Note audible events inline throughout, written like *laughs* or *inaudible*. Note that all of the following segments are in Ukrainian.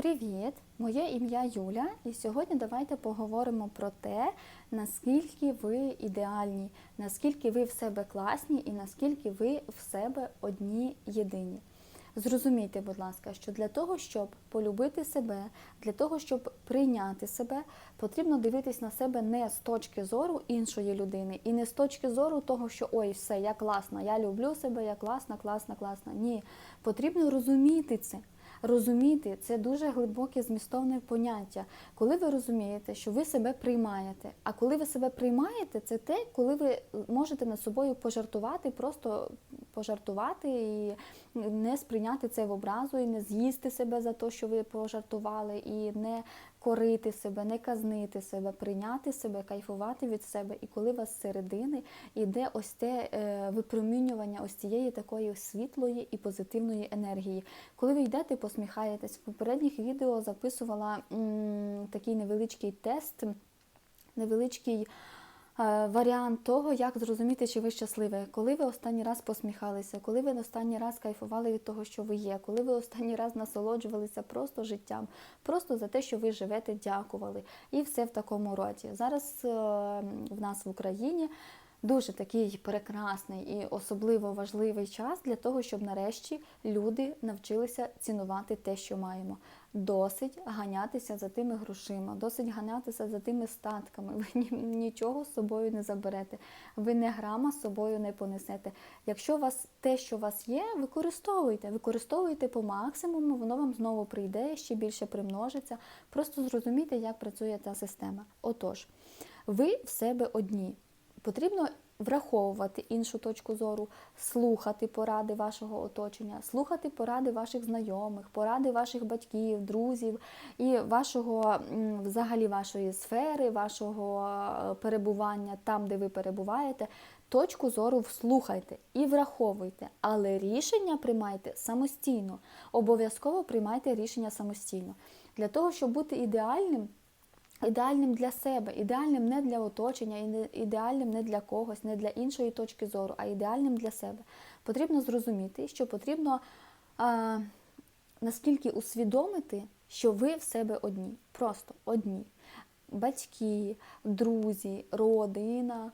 Привіт! Моє ім'я Юля, і сьогодні давайте поговоримо про те, наскільки ви ідеальні, наскільки ви в себе класні і наскільки ви в себе одні єдині. Зрозумійте, будь ласка, що для того, щоб полюбити себе, для того, щоб прийняти себе, потрібно дивитись на себе не з точки зору іншої людини і не з точки зору того, що ой, все, я класна, я люблю себе, я класна, класна, класна. Ні, потрібно розуміти це. Розуміти це дуже глибоке змістовне поняття. Коли ви розумієте, що ви себе приймаєте, а коли ви себе приймаєте, це те, коли ви можете над собою пожартувати, просто пожартувати і не сприйняти це в образу, і не з'їсти себе за те, що ви пожартували, і не корити себе, не казнити себе, прийняти себе, кайфувати від себе. І коли у вас з середини йде ось те е, випромінювання ось цієї такої світлої і позитивної енергії. Коли ви йдете, посміхаєтесь, в попередніх відео записувала м, такий невеличкий тест, невеличкий. Е, Варіант того, як зрозуміти, чи ви щасливі, коли ви останній раз посміхалися, коли ви останній раз кайфували від того, що ви є, коли ви останній раз насолоджувалися просто життям, просто за те, що ви живете, дякували. І все в такому роді. Зараз е, в нас в Україні дуже такий прекрасний і особливо важливий час для того, щоб нарешті люди навчилися цінувати те, що маємо. Досить ганятися за тими грошима, досить ганятися за тими статками. *laughs* Ви ні- нічого з собою не заберете, ви не грама з собою не понесете. Якщо вас те, що у вас є, використовуйте, використовуйте по максимуму, воно вам знову прийде, ще більше примножиться. Просто зрозумійте, як працює ця система. Отож, ви в себе одні. Потрібно враховувати іншу точку зору, слухати поради вашого оточення, слухати поради ваших знайомих, поради ваших батьків, друзів і вашого взагалі вашої сфери, вашого е, перебування там, де ви перебуваєте. Точку зору вслухайте і враховуйте, але рішення приймайте самостійно. Обов'язково приймайте рішення самостійно. Для того, щоб бути ідеальним, ідеальним для себе, ідеальним не для оточення, ідеальним не для когось, не для іншої точки зору, а ідеальним для себе. Потрібно зрозуміти, що потрібно а, наскільки усвідомити, що ви в себе одні, просто одні. Батьки, друзі, родина,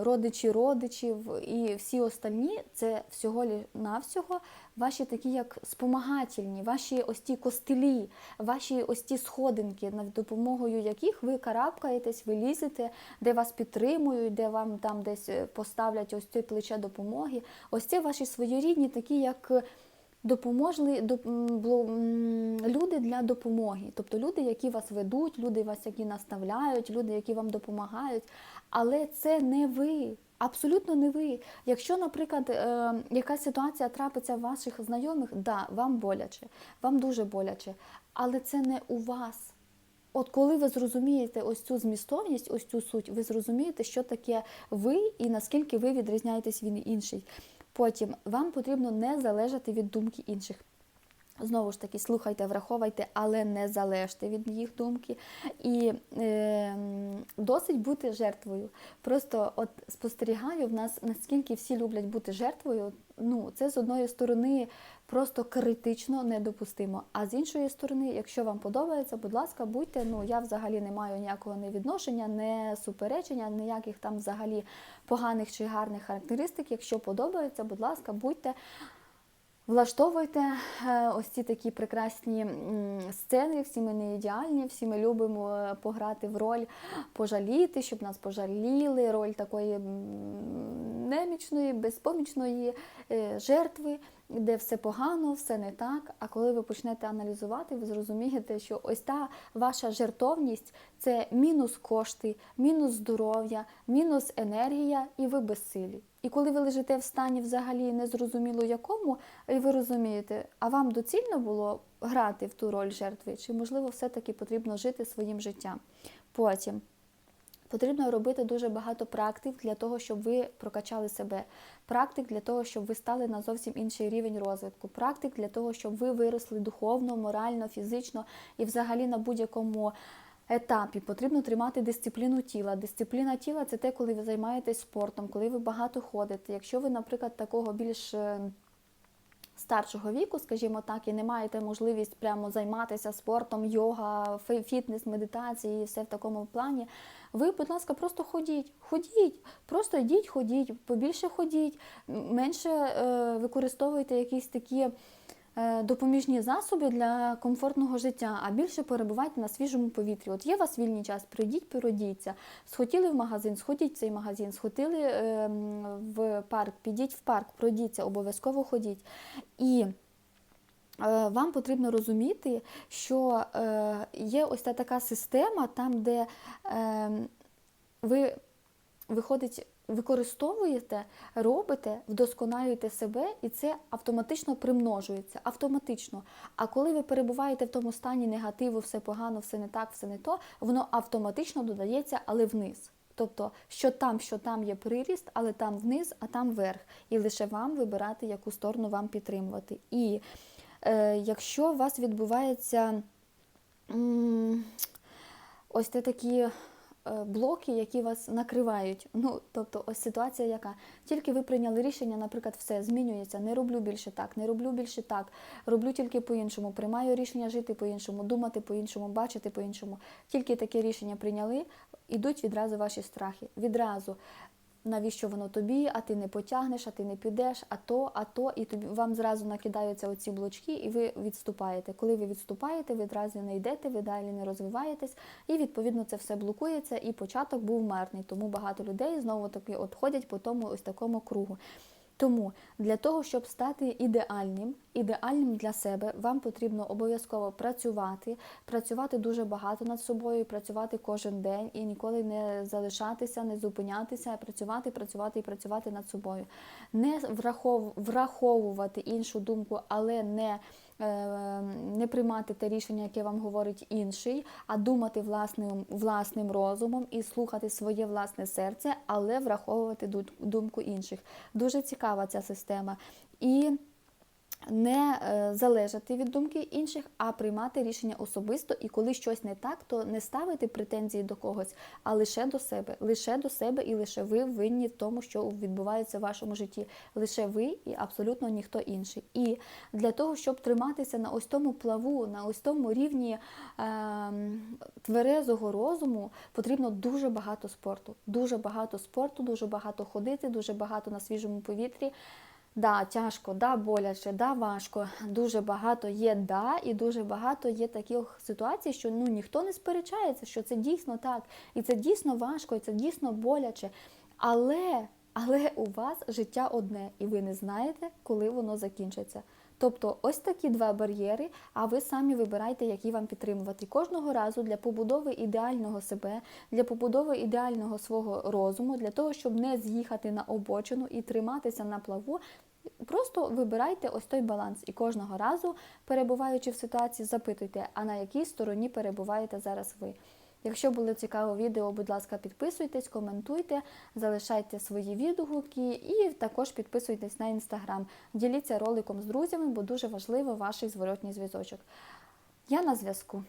родичі родичів і всі остальні це всього навсього ваші такі як спомагательні, ваші ось ті костилі, ваші ось ті сходинки, над допомогою яких ви карабкаєтесь, ви лізете, де вас підтримують, де вам там десь е, поставлять ось це плече допомоги. Ось це ваші своєрідні, такі як допоможли люди для допомоги, тобто люди, які вас ведуть, люди вас, які наставляють, люди, які вам допомагають. Але це не ви. Абсолютно не ви. Якщо, наприклад, е, якась ситуація трапиться в ваших знайомих, да, вам боляче, вам дуже боляче, але це не у вас. От коли ви зрозумієте ось цю змістовність, ось цю суть, ви зрозумієте, що таке ви і наскільки ви відрізняєтесь від інших. Потім вам потрібно не залежати від думки інших. Знову ж таки, слухайте, враховуйте, але не залежте від їх думки. І е, досить бути жертвою. Просто от спостерігаю в нас, наскільки всі люблять бути жертвою. Ну, це з одної сторони просто критично недопустимо. А з іншої сторони, якщо вам подобається, будь ласка, будьте. Ну я взагалі не маю ніякого не відношення, не суперечення, ніяких там взагалі поганих чи гарних характеристик. Якщо подобається, будь ласка, будьте. Влаштовуйте е, ось ці такі прекрасні сцени, всі ми не ідеальні, всі ми любимо е, пограти в роль пожаліти, щоб нас пожаліли, роль такої немічної, безпомічної е, жертви, де все погано, все не так. А коли ви почнете аналізувати, ви зрозумієте, що ось та ваша жертовність це мінус кошти, мінус здоров'я, мінус енергія, і ви безсилі. І коли ви лежите в стані взагалі незрозуміло якому, і ви розумієте, а вам доцільно було грати в ту роль жертви, чи можливо все-таки потрібно жити своїм життям? Потім потрібно робити дуже багато практик для того, щоб ви прокачали себе. Практик для того, щоб ви стали на зовсім інший рівень розвитку. Практик для того, щоб ви виросли духовно, морально, фізично і взагалі на будь-якому етапі потрібно тримати дисципліну тіла. Дисципліна тіла це те, коли ви займаєтесь спортом, коли ви багато ходите. Якщо ви, наприклад, такого більш е, старшого віку, скажімо так, і не маєте можливість прямо займатися спортом, йога, фі- фітнес, медитації, і все в такому плані. Ви, будь ласка, просто ходіть, ходіть, просто йдіть, ходіть, побільше ходіть, менше е, використовуйте якісь такі допоміжні засоби для комфортного життя, а більше перебувайте на свіжому повітрі. От є у вас вільний час, прийдіть, природіться. Схотіли в магазин, сходіть в цей магазин, схотіли е, в парк, підіть в парк, пройдіться, обов'язково ходіть. І е, вам потрібно розуміти, що е, є ось та така система, там, де е, ви виходить, використовуєте, робите, вдосконалюєте себе, і це автоматично примножується. Автоматично. А коли ви перебуваєте в тому стані негативу, все погано, все не так, все не то, воно автоматично додається, але вниз. Тобто, що там, що там є приріст, але там вниз, а там вверх. І лише вам вибирати, яку сторону вам підтримувати. І е, якщо у вас відбувається м, ось те такі блоки, які вас накривають. Ну, тобто, ось ситуація, яка тільки ви прийняли рішення, наприклад, все змінюється, не роблю більше так, не роблю більше так, роблю тільки по-іншому, приймаю рішення жити по-іншому, думати по-іншому, бачити по-іншому. Тільки таке рішення прийняли, ідуть відразу ваші страхи. Відразу. Навіщо воно тобі, а ти не потягнеш, а ти не підеш, а то, а то, і тобі вам зразу накидаються оці блочки, і ви відступаєте. Коли ви відступаєте, ви одразу не йдете, ви далі не розвиваєтесь, і відповідно це все блокується, і початок був марний. Тому багато людей знову таки от ходять по тому ось такому кругу. Тому для того, щоб стати ідеальним, ідеальним для себе, вам потрібно обов'язково працювати, працювати дуже багато над собою, працювати кожен день і ніколи не залишатися, не зупинятися, працювати, працювати і працювати над собою. Не врахов- враховувати іншу думку, але не не приймати те рішення, яке вам говорить інший, а думати власним, власним розумом і слухати своє власне серце, але враховувати ду- думку інших. Дуже цікава ця система. І не е, залежати від думки інших, а приймати рішення особисто. І коли щось не так, то не ставити претензії до когось, а лише до себе, лише до себе, і лише ви винні тому, що відбувається в вашому житті. Лише ви і абсолютно ніхто інший. І для того, щоб триматися на ось тому плаву, на ось тому рівні е, тверезого розуму, потрібно дуже багато спорту. Дуже багато спорту, дуже багато ходити, дуже багато на свіжому повітрі. Да, тяжко, да, боляче, да, важко. Дуже багато є да, і дуже багато є таких ситуацій, що ну ніхто не сперечається, що це дійсно так, і це дійсно важко, і це дійсно боляче. Але, але у вас життя одне, і ви не знаєте, коли воно закінчиться. Тобто ось такі два бар'єри, а ви самі вибирайте, які вам підтримувати. Кожного разу для побудови ідеального себе, для побудови ідеального свого розуму, для того, щоб не з'їхати на обочину і триматися на плаву. Просто вибирайте ось той баланс. І кожного разу, перебуваючи в ситуації, запитуйте, а на якій стороні перебуваєте зараз ви. Якщо було цікаве відео, будь ласка, підписуйтесь, коментуйте, залишайте свої відгуки і також підписуйтесь на інстаграм. Діліться роликом з друзями, бо дуже важливо ваш зворотній зв'язочок. Я на зв'язку.